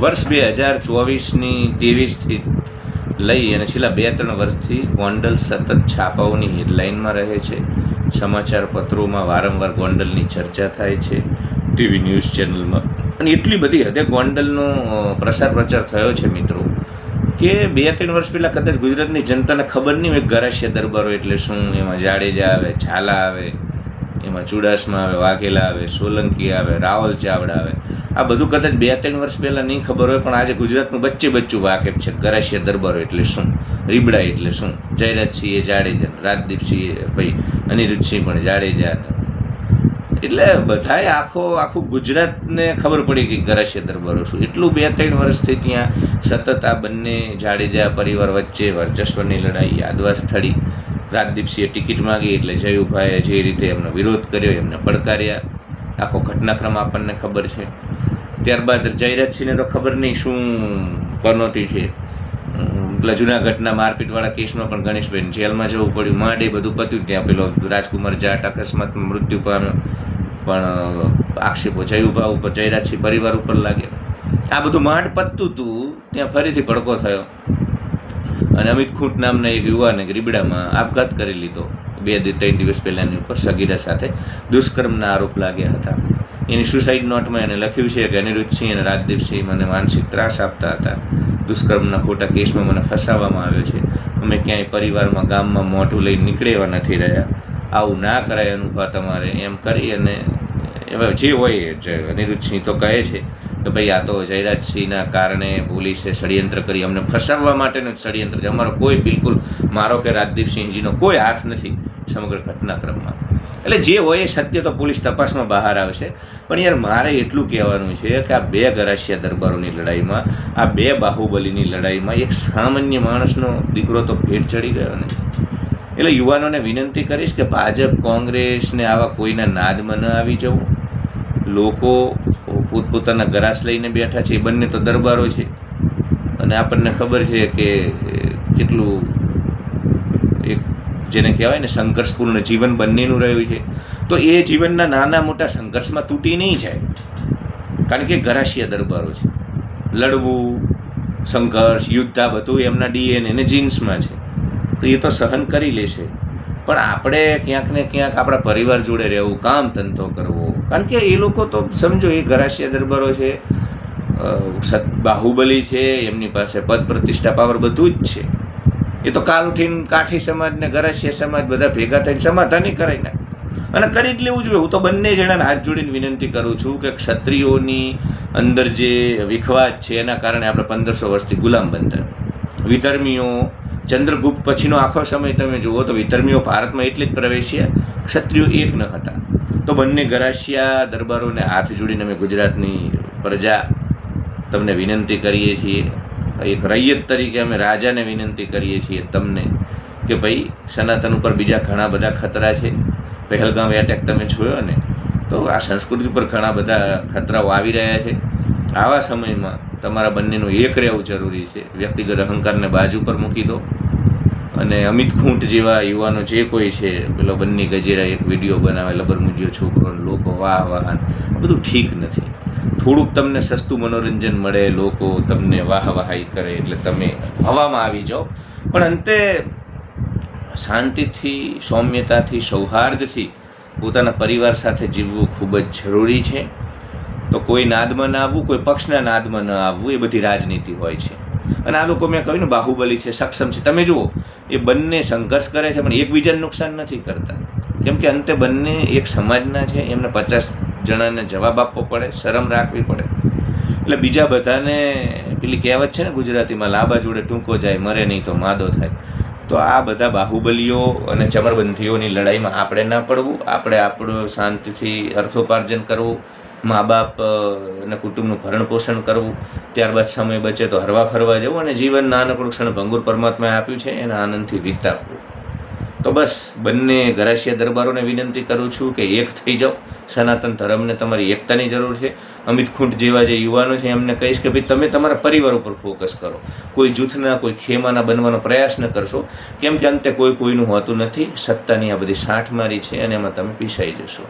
વર્ષ બે હજાર ચોવીસની ત્રેવીસથી લઈ અને છેલ્લા બે ત્રણ વર્ષથી ગોંડલ સતત છાપાઓની હેડલાઇનમાં રહે છે. સમાચાર પત્રોમાં વારંવાર ગોંડલની ચર્ચા થાય છે. ટીવી ન્યૂઝ ચેનલમાં. અને એટલી બધી હદે ગોંડલનો પ્રસાર પ્રચાર થયો છે મિત્રો, કે બે ત્રણ વર્ષ પહેલાં કદાચ ગુજરાતની જનતાને ખબર નહીં હોય ગરાશિયા દરબારો એટલે શું, એમાં જાડેજા આવે, ઝાલા આવે એમાં ચુડાસમા આવે, વાઘેલા આવે, સોલંકી આવે, રાવલ ચાવડા આવે. આ બધું કદાચ બે ત્રણ વર્ષ પહેલાં નહીં ખબર હોય, પણ આજે ગુજરાતનું બચ્ચે બચ્ચું વાકેફ છે. ગરાશિયા દરબારો એટલે શું? રીબડા એટલે શું? જયરાજસિંહે જાડેજા, રાજદીપસિંહ ભાઈ, અનિરુદ્ધસિંહ પણ જાડેજા. એટલે બધાએ આખો, આખું ગુજરાતને ખબર પડી કે ગરાસિયા દરબારો શું. એટલું બે ત્રણ વર્ષથી ત્યાં સતત આ બંને જાડેજા પરિવાર વચ્ચે વર્ચસ્વની લડાઈ યાદવા સ્થળી રાજદીપસિંહે ટિકિટ માગી એટલે જયુભાઈએ જે રીતે એમનો વિરોધ કર્યો, એમને પડકાર્યા. આખો ઘટનાક્રમ આપણને ખબર છે. ત્યારબાદ જયરાજસિંહને તો ખબર નહીં શું પનોતી છે. પેલા જુનાગઢના મારપીટવાળા કેસમાં પણ ગણેશભાઈ જેલમાં જવું પડ્યું. માંડે બધું પત્યું. ત્યાં પેલો રાજકુમાર જાટ અકસ્માતમાં મૃત્યુ પામ્યો. પણ આક્ષેપો જયુભા ઉપર જયરાજસિંહ પરિવાર ઉપર લાગ્યા. આ બધું માંડ પતતું હતું ત્યાં ફરીથી ભડકો થયો. અને અમિત ખૂંટ નામના એક યુવાને રીબડામાં આપઘાત કરી લીધો. બે ત્રણ દિવસ પહેલાંની ઉપર સગીરા સાથે દુષ્કર્મના આરોપ લાગ્યા હતા. એની સુસાઇડ નોટમાં એને લખ્યું છે કે, અનિરુદ્ધસિંહ અને રાજદીપસિંહ મને માનસિક ત્રાસ આપતા હતા. દુષ્કર્મના ખોટા કેસમાં મને ફસાવવામાં આવ્યો છે. અમે ક્યાંય પરિવારમાં, ગામમાં મોઢું લઈને નીકળેવા નથી રહ્યા. આવું ના કરાય અનુભવ તમારે. એમ કરી અને એવા જે હોય જે અનિરુદ્ધસિંહ તો કહે છે. કે ભાઈ આ તો જયરાજસિંહના કારણે પોલીસે ષડયંત્ર કરી, અમને ફસાવવા માટેનું ષડયંત્ર છે. અમારો કોઈ બિલકુલ, મારો કે રાજદીપસિંહજીનો કોઈ હાથ નથી સમગ્ર ઘટનાક્રમમાં. એટલે જે હોય એ સત્ય તો પોલીસ તપાસમાં બહાર આવશે. પણ યાર મારે એટલું કહેવાનું છે કે આ બે ગરાસિયા દરબારોની લડાઈમાં, આ બે બાહુબલીની લડાઈમાં એક સામાન્ય માણસનો દીકરો તો ભેટ ચડી ગયો ને. એટલે યુવાનોને વિનંતી કરીશ કે ભાજપ, કોંગ્રેસને આવા કોઈના નાદમાં ન આવી જવું. લોકો પોતપોતાના ગરાસ લઈને બેઠા છે, એ બંને તો દરબારો છે. અને આપણને ખબર છે કે કેટલું એક જેને કહેવાય ને સંઘર્ષપૂર્ણ જીવન બંનેનું રહ્યું છે. તો એ જીવનના નાના મોટા સંઘર્ષમાં તૂટી નહીં જાય. કારણ કે ગરાશિયા દરબારો છે. લડવું, સંઘર્ષ, યુદ્ધા બધું એમના ડીએનએ ને જીન્સમાં છે. તો એ તો સહન કરી લેશે. પણ આપણે ક્યાંક ને ક્યાંક આપણા પરિવાર જોડે રહેવું, કામ ધંધો કરવો. કારણ કે એ લોકો તો સમજો, એ ગરાસિયા દરબારો છે સત, બાહુબલી છે, એમની પાસે પદ પ્રતિષ્ઠા પાવર બધું જ છે. એ તો કાલ ઉઠીને કાઠી સમાજ ને સમાજ બધા ભેગા થઈને સમાધાની કરાવી નાખે. અને કરી જ લેવું જોઈએ. હું તો બંને જણાને હાથ જોડીને વિનંતી કરું છું કે ક્ષત્રિયોની અંદર જે વિખવાદ છે, એના કારણે આપણે પંદરસો વર્ષથી ગુલામ બનતા. વિધર્મીઓ ચંદ્રગુપ્ત પછીનો આખો સમય તમે જુઓ તો વિધર્મીઓ ભારતમાં એટલે જ પ્રવેશ્યા, ક્ષત્રિયો એક ન હતા. તો બંને ગરાસિયા દરબારોને હાથ જોડીને અમે ગુજરાતની પ્રજા તમને વિનંતી કરીએ છીએ. એક રૈયત તરીકે અમે રાજાને વિનંતી કરીએ છીએ તમને કે ભાઈ, સનાતન ઉપર બીજા ઘણા બધા ખતરા છે. પહેલગામ એટેક તમે જોયો ને? તો આ સંસ્કૃતિ પર ઘણા બધા ખતરાઓ આવી રહ્યા છે. આવા સમયમાં તમારા બંનેનું એક રહેવું જરૂરી છે. વ્યક્તિગત અહંકારને બાજુ પર મૂકી દો અને અમિત ખૂંટ જેવા યુવાનો જે કોઈ છે, પેલો બંને ગજેરા એક વીડિયો બનાવે લબરમુજ્યો છોકરો, લોકો, વાહ વાહ, બધું ઠીક નથી. થોડુંક તમને સસ્તું મનોરંજન મળે, લોકો તમને વાહ વાહાઈ કરે એટલે તમે હવામાં આવી જાઓ. પણ અંતે શાંતિથી, સૌમ્યતાથી, સૌહાર્દથી પોતાના પરિવાર સાથે જીવવું ખૂબ જ જરૂરી છે. તો કોઈ નાદમાં ન આવવું, કોઈ પક્ષના નાદમાં ન આવવું, એ બધી રાજનીતિ હોય છે. અને આ લોકો મેં કહ્યું ને, બાહુબલી છે, સક્ષમ છે. તમે જુઓ, એ બંને સંઘર્ષ કરે છે, પણ એકબીજાને નુકસાન નથી કરતા. કેમ કે અંતે બંને એક સમાજના છે, એમને પચાસ જણાને જવાબ આપવો પડે, શરમ રાખવી પડે. એટલે બીજા બધાને પેલી કહેવત છે ને, ગુજરાતીમાં, લાંબા જોડે ટૂંકો જાય, મરે નહીં તો માદો થાય. તો આ બધા બાહુબલીઓ અને ચમરબંધીઓની લડાઈમાં આપણે ના પડવું. આપણે આપણું શાંતિથી અર્થોપાર્જન કરવું મા બાપ અને કુટુંબનું ભરણ પોષણ કરવું. ત્યારબાદ સમય બચે તો હરવા ફરવા જવું અને જીવન નાનકડું ક્ષણ ભંગુર પરમાત્માએ આપ્યું છે, એના આનંદથી વિતાવવું. તો બસ, બંને ગરાસિયા દરબારોને વિનંતી કરું છું કે એક થઈ જાઓ. સનાતન ધર્મને તમારી એકતાની જરૂર છે. અમિત ખૂંટ જેવા જે યુવાનો છે, એમને કહીશ કે ભાઈ, તમે તમારા પરિવાર ઉપર ફોકસ કરો. કોઈ જૂથના, કોઈ ખેમાના બનવાનો પ્રયાસ ન કરશો. કેમ કે અંતે કોઈ કોઈનું હોતું નથી. સત્તાની આ બધી સાઠમારી છે અને એમાં તમે પીસાઈ જશો.